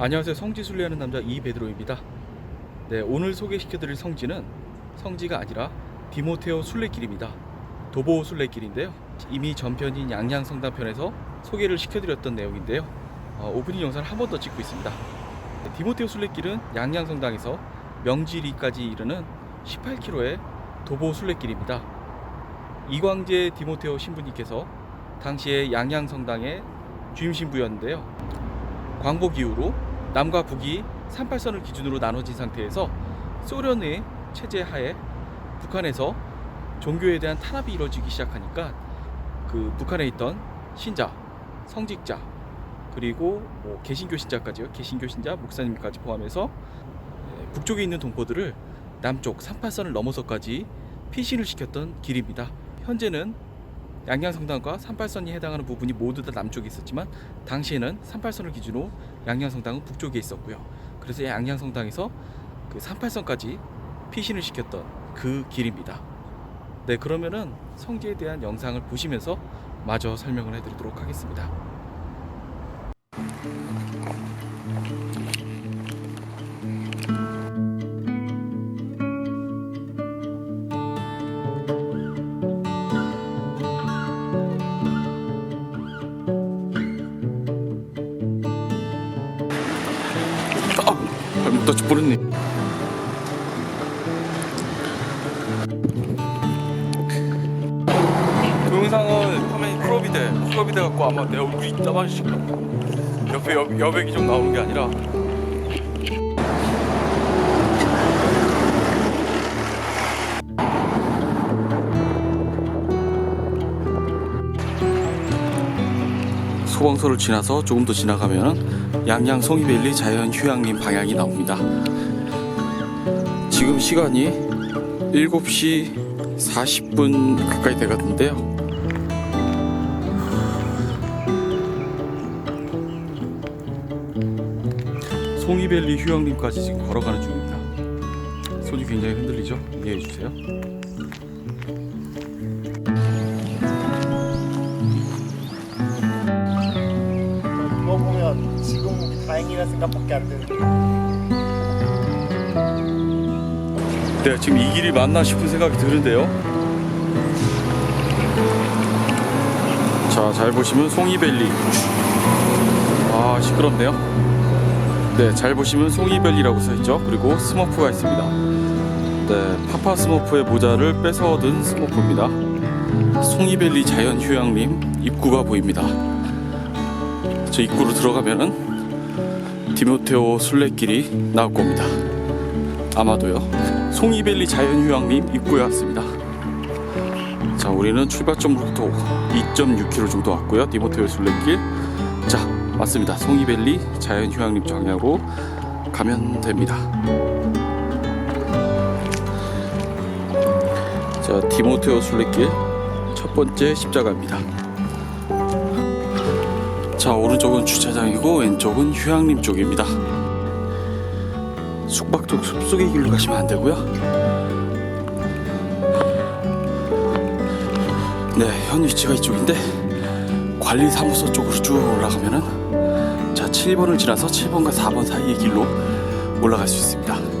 안녕하세요. 성지 순례하는 남자 이베드로입니다. 네, 오늘 소개시켜드릴 성지는 성지가 아니라 디모테오 순례길입니다. 도보 순례길인데요. 이미 전편인 양양성당 편에서 소개를 시켜드렸던 내용인데요. 어, 오프닝 영상을 한 번 더 찍고 있습니다. 네, 디모테오 순례길은 양양성당에서 명지리까지 이르는 18km의 도보 순례길입니다. 이광재 디모테오 신부님께서 당시에 양양성당의 주임 신부였는데요. 광복 이후로 남과 북이 38선을 기준으로 나눠진 상태에서 소련의 체제 하에 북한에서 종교에 대한 탄압이 이루어지기 시작하니까 그 북한에 있던 신자, 성직자 그리고 뭐 개신교 신자까지요. 개신교 신자, 목사님까지 포함해서 예, 북쪽에 있는 동포들을 남쪽 38선을 넘어서까지 피신을 시켰던 길입니다. 현재는 양양성당과 38선이 해당하는 부분이 모두 다 남쪽에 있었지만 당시에는 38선을 기준으로 양양성당은 북쪽에 있었고요. 그래서 양양성당에서 그 38선까지 피신을 시켰던 그 길입니다. 네, 그러면은 성지에 대한 영상을 보시면서 마저 설명을 해드리도록 하겠습니다. 뻔했네. 동영상은 화면이 크롭이 돼. 크롭이 돼갖고 아마 내 얼굴이 작아질 거야. 옆에 여, 여백이 좀 나오는 게 아니라. 소방서를 지나서 조금 더 지나가면 양양 송이밸리 자연 휴양림 방향이 나옵니다. 지금 시간이 7시 40분 가까이 되거든요. 송이밸리 휴양림까지 지금 걸어가는 중입니다. 손이 굉장히 흔들리죠? 이해해 주세요. 이라 생각밖에 안 드는데 네, 지금 이 길이 맞나 싶은 생각이 드는데요. 자, 잘 보시면 송이밸리. 아, 시끄럽네요. 네, 잘 보시면 송이밸리라고 써 있죠. 그리고 스머프가 있습니다. 네, 파파 스머프의 모자를 뺏어 얻은 스머프입니다. 송이밸리 자연휴양림 입구가 보입니다. 저 입구로 들어가면은 디모테오 순례길이 나올 겁니다. 아마도요. 송이밸리 자연휴양림 입구에 왔습니다. 자, 우리는 출발점부터 2.6km 정도 왔고요. 디모테오 순례길. 자, 맞습니다. 송이밸리 자연휴양림 방향으로 가면 됩니다. 자, 디모테오 순례길 첫 번째 십자가입니다. 자, 오른쪽은 주차장이고 왼쪽은 휴양림 쪽입니다. 숙박쪽 숲속의 길로 가시면 안 되고요. 네, 현 위치가 이쪽인데 관리사무소 쪽으로 쭉 올라가면은 자 7번을 지나서 7번과 4번 사이의 길로 올라갈 수 있습니다.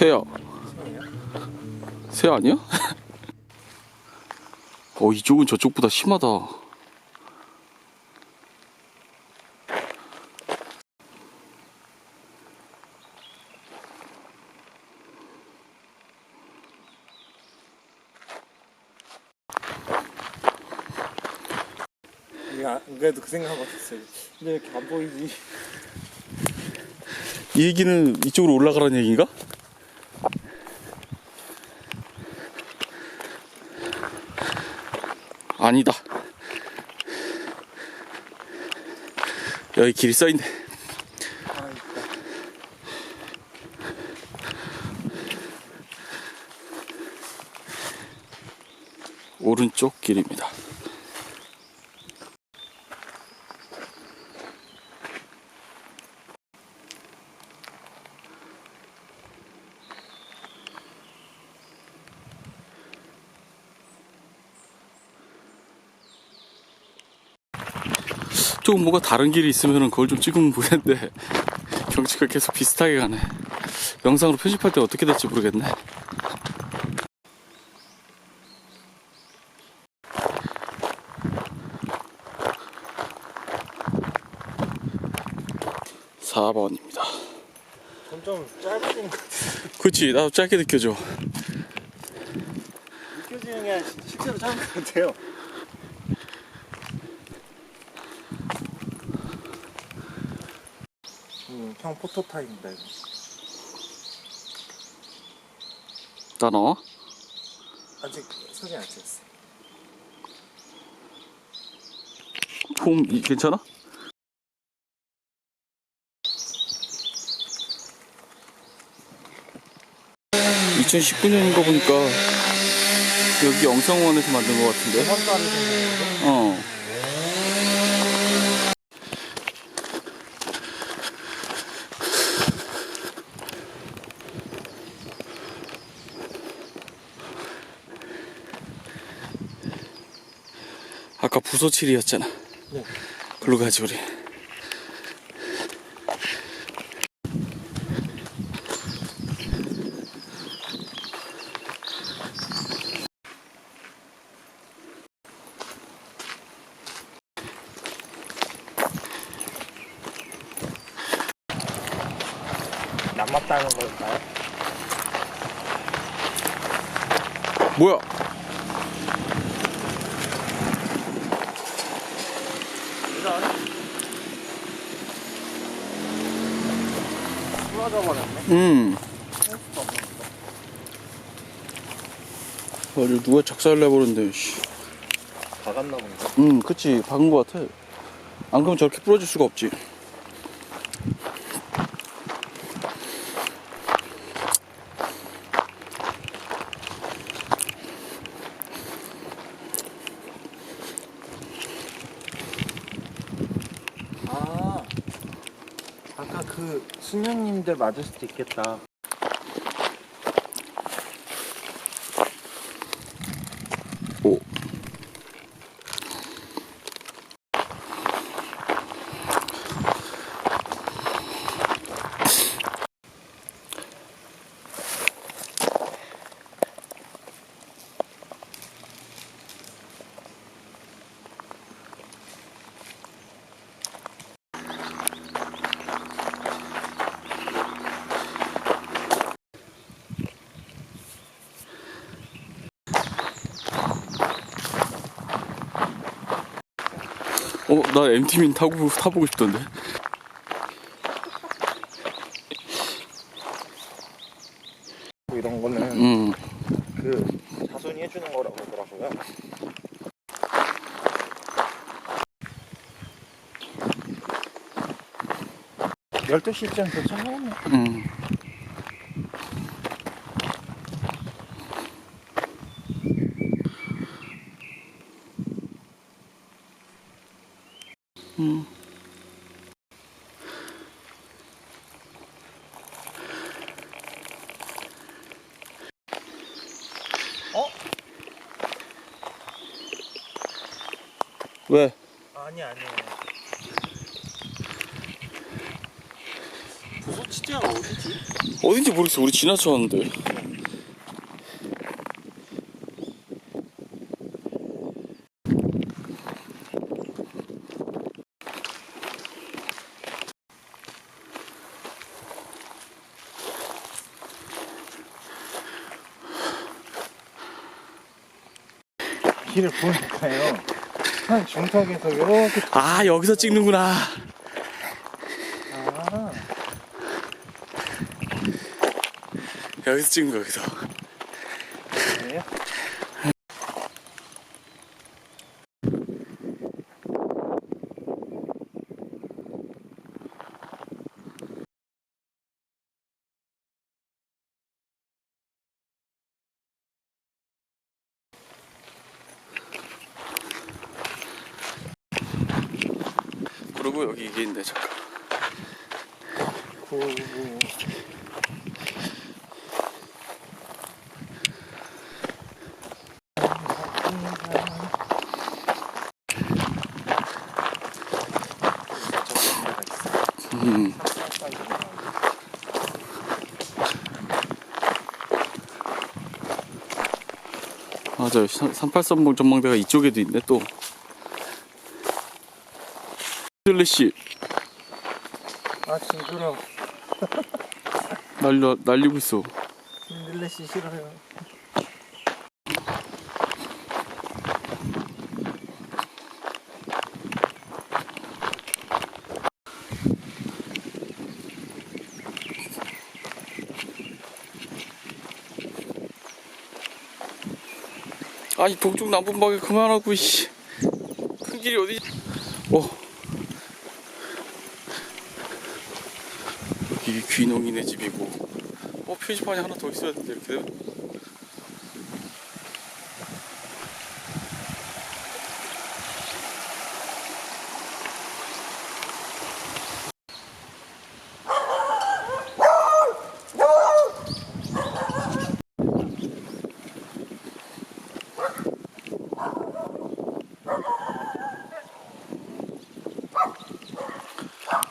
새야. 새 아니야? 어 이쪽은 저쪽보다 심하다. 그래도 그 생각하고 있었어요. 근데 왜 이렇게 안 보이지? 이 얘기는 이쪽으로 올라가라는 얘기인가? 아니다. 여기 길이 써있네. 오른쪽 길입니다. 조금 뭔가 다른 길이 있으면 그걸 좀 찍으면 모르겠는데 경치가 계속 비슷하게 가네. 영상으로 편집할 때 어떻게 될지 모르겠네. 사번입니다 점점 짧아지는 것 같아. 그치, 나도 짧게 느껴져. 느껴지는 게 실제로 짧은 것 같아요. 형 이거. 나 나와? 아직 사진 안 찍었어. 폼 이- 괜찮아? (2019년인 거 보니까) 여기 영성원에서 만든 것 같은데 달에 생긴 거죠? 어 아까 부소칠이었잖아 네. 글로 가지 우리 버렸네. 음 아주 누가 작살을 내버렸는데 씨. 박았나 본데. 음, 그치. 박은 것 같아. 안 그러면 저렇게 부러질 수가 없지. 아, 아까 그 수 녀님들 맞을 수도 있겠다. 어, 나 MT민 타고, 타보고 싶던데. 뭐 이런 거는 음. 그 자손이 해주는 거라고 하더라고요. 열두 시쯤 도착하네. 음. 음. 아니 아니. 부소 치즈가 어디지? 어딘지 모르겠어. 우리 지나쳐왔는데. 길을 보니까요. 산 중턱에서 이렇게 아 여기서 찍는구나. 아, 여기서 찍는 거 여기서 그리고 여기 이게 있네 잠깐. 고, 음. 맞아요. 38선봉 전망대가 이쪽에도 있네 또 슬래시. 아 징그러 날려, 날리고 있어. 릴레시 싫어요. 아니 동쪽 남북방에 그만하고 씨. 큰 길이 어디 어 여기 귀농이네 집이고 어 표지판이 하나 더 있어야 되는데 이렇게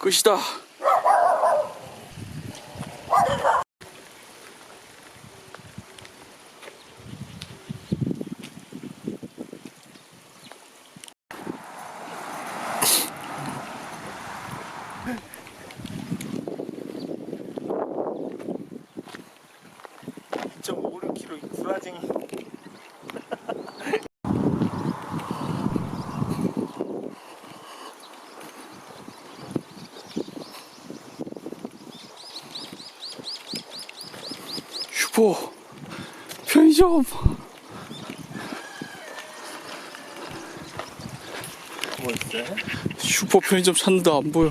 끝이다 슈퍼 편의점. 뭐 있어요? 슈퍼 편의점 찾는데 안 보여